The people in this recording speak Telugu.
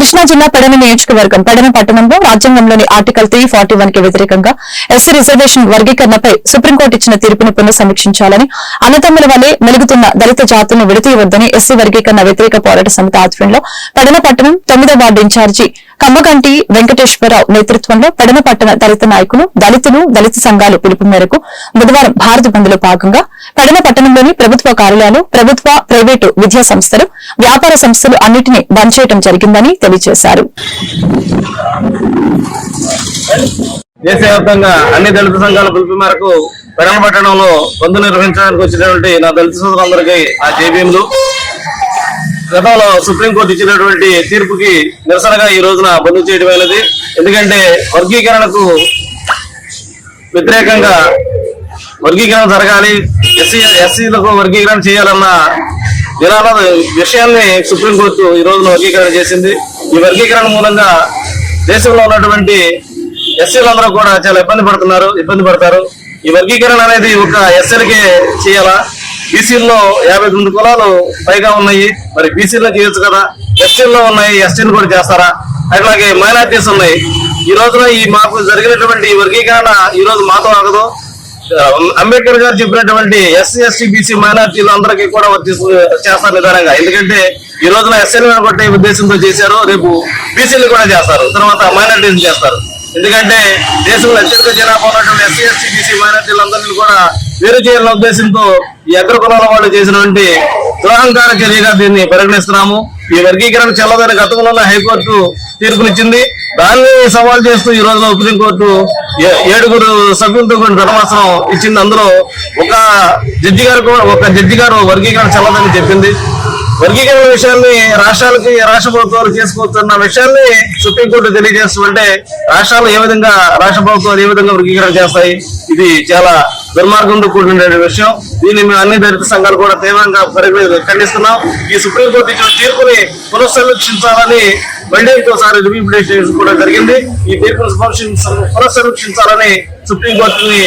కృష్ణా జిల్లా పెడన నియోజకవర్గం పెడన పట్టణంలో రాజ్యాంగంలోని ఆర్టికల్ త్రీ ఫార్టీ వన్కి వ్యతిరేకంగా ఎస్సీ రిజర్వేషన్ వర్గీకరణపై సుప్రీంకోర్టు ఇచ్చిన తీర్పును పునఃసమీక్షించాలని అన్నతమ్ముల వల్లే మెలుగుతున్న దళిత జాతులను విడతీయవద్దని ఎస్సీ వర్గీకరణ వ్యతిరేక పోరాట సమితి ఆధ్వర్యంలో పెడన పట్టణం తొమ్మిదో వార్డు ఇన్ఛార్జి కమ్మగంటి వెంకటేశ్వరరావు నేతృత్వంలో పెడన పట్టణ దళిత నాయకులు దళితులు దళిత సంఘాలు పిలుపు మేరకు బుధవారం భారత బంద్లో భాగంగా పెడన పట్టణంలోని ప్రభుత్వ కార్యాలయాలు ప్రభుత్వ ప్రైవేటు విద్యా సంస్థలు వ్యాపార సంస్థలు అన్నింటినీ బంద్ చేయడం జరిగిందని తెలియజేశారు దేశవ్యాప్తంగా అన్ని దళిత సంఘాల పిలుపు మేరకు పెడల పట్టణంలో బంద్ నిర్వహించడానికి వచ్చినటువంటి నా దళిత సోదరులందరికీ నా జేబీఎంలు గతంలో సుప్రీంకోర్టు ఇచ్చినటువంటి తీర్పుకి నిరసనగా ఈ రోజున బంద్ చేయడమైనది ఎందుకంటే వర్గీకరణకు వ్యతిరేకంగా వర్గీకరణ జరగాలి ఎస్సీ ఎస్సీలకు వర్గీకరణ చేయాలన్న విధాన విషయాన్ని సుప్రీంకోర్టు ఈ రోజున వర్గీకరణ చేసింది. ఈ వర్గీకరణ మూలంగా దేశంలో ఉన్నటువంటి ఎస్సీలందరూ కూడా చాలా ఇబ్బంది పడుతున్నారు ఇబ్బంది పడతారు. ఈ వర్గీకరణ అనేది ఒక ఎస్సీలకే చేయాలా? బీసీల్లో యాభై తొమ్మిది కులాలు పైగా ఉన్నాయి. మరి బీసీలో చేయొచ్చు కదా? ఎస్సీల్లో ఉన్నాయి ఎస్టీలు కూడా చేస్తారా? అట్లాగే మైనార్టీస్ ఉన్నాయి. ఈ రోజున ఈ మాకు జరిగినటువంటి ఈ వర్గీకరణ ఈ రోజు మాతో ఆగదు. అంబేద్కర్ గారు చెప్పినటువంటి ఎస్సీ ఎస్టీ బీసీ మైనార్టీలు అందరికీ కూడా వర్తిస్తూ చేస్తారు నిదానంగా. ఎందుకంటే ఈ రోజున ఎస్ఎల్ కొట్టే ఉద్దేశంతో చేశారు రేపు బీసీలు కూడా చేస్తారు. తర్వాత మైనార్టీస్ చేస్తారు. ఎందుకంటే దేశంలో అత్యధిక జనాభా ఉన్నటువంటి ఎస్సీ ఎస్టీ బీసీ మైనార్టీలందరినీ కూడా వేరు చేయాలన్న ఉద్దేశంతో ఈ అగ్ర కులాల వాళ్ళు చేసినటువంటి దురహంకార చర్యగా దీన్ని పరిగణిస్తున్నాము. ఈ వర్గీకరణ చెల్లదని గతంలో హైకోర్టు తీర్పునిచ్చింది. దాన్ని సవాల్ చేస్తూ ఈ రోజున సుప్రీంకోర్టు ఏ- ఏడుగురు సభ్యులతో కూడిన ధర్మాసనం ఇచ్చింది. అందులో ఒక జడ్జి గారు కూడా- ఒక జడ్జి గారు వర్గీకరణ చెల్లదని చెప్పింది. వర్గీకరణ విషయాన్ని రాష్ట్రాలకి రాష్ట్ర ప్రభుత్వాలు చేసుకోవచ్చున్న విషయాన్ని సుప్రీంకోర్టు తెలియజేస్తుంటే రాష్ట్రాలు ఏ విధంగా రాష్ట్ర ప్రభుత్వాలు ఏ విధంగా వర్గీకరణ చేస్తాయి? ఇది చాలా దుర్మార్గంతో కూడిన విషయం దీన్ని మేము అన్ని దళిత సంఘాలు కూడా తీవ్రంగా ఖండిస్తున్నాం. ఈ సుప్రీంకోర్టు ఇచ్చిన తీర్పుని పునఃసమీక్షించాలని మళ్ళీ ఇంకోసారి రివ్యూ కూడా జరిగింది. ఈ తీర్పును పునఃసమీక్షించాలని సుప్రీంకోర్టుని